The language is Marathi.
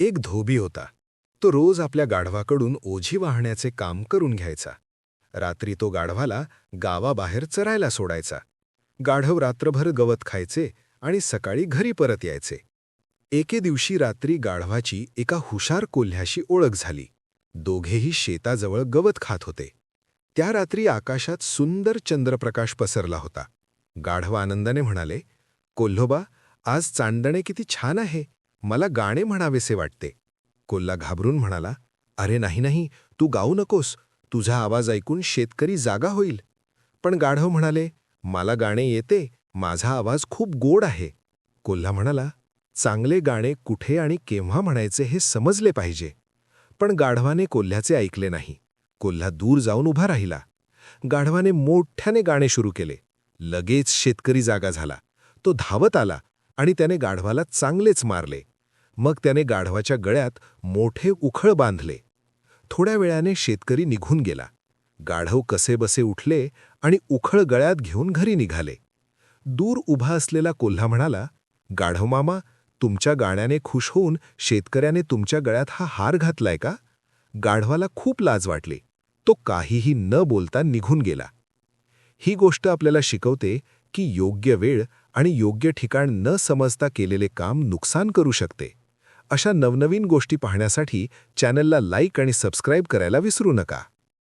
एक धोबी होता. तो रोज आपल्या गाढवाकडून ओझी वाहण्याचे काम करून घ्यायचा. रात्री तो गाढवाला गावाबाहेर चरायला सोडायचा. गाढव रात्रभर गवत खायचे आणि सकाळी घरी परत यायचे. एके दिवशी रात्री गाढवाची एका हुशार कोल्ह्याशी ओळख झाली. दोघेही शेताजवळ गवत खात होते. त्या रात्री आकाशात सुंदर चंद्रप्रकाश पसरला होता. गाढव आनंदाने म्हणाले कोल्होबा आज चांदणे किती छान आहे. मला गाणे म्हणावेसे वाटते. कोल्हा घाबरून म्हणाला अरे नाही नाही तू गाऊ नकोस. तुझा आवाज ऐकून शेतकरी जागा होईल. पण गाढव म्हणाले मला गाणे येते. माझा आवाज खूप गोड आहे. कोल्हा म्हणाला चांगले गाणे कुठे आणि केव्हा म्हणायचे हे समजले पाहिजे. पण गाढवाने कोल्ह्याचे ऐकले नाही. कोल्हा दूर जाऊन उभा राहिला. गाढवाने मोठ्याने गाणे सुरू केले. लगेच शेतकरी जागा झाला. तो धावत आला आणि त्याने गाढवाला चांगलेच मारले. मग त्याने गाढवाच्या गळ्यात मोठे उखळ बांधले. थोड्या वेळाने शेतकरी निघून गेला. गाढव कसेबसे उठले आणि उखळ गळ्यात घेऊन घरी निघाले. दूर उभा असलेला कोल्हा म्हणाला गाढव मामा तुमच्या गाण्याने खुश होऊन शेतकऱ्याने तुमच्या गळ्यात हा हार घातलाय का? गाढवाला खूप लाज वाटली. तो काहीही न बोलता निघून गेला. ही गोष्ट आपल्याला शिकवते की योग्य वेळ आणि योग्य ठिकाण न समजता केलेले काम नुकसान करू शकते. अशा नवनवीन गोष्टी पाहण्यासाठी चॅनलला लाईक आणि सबस्क्राईब करायला विसरू नका.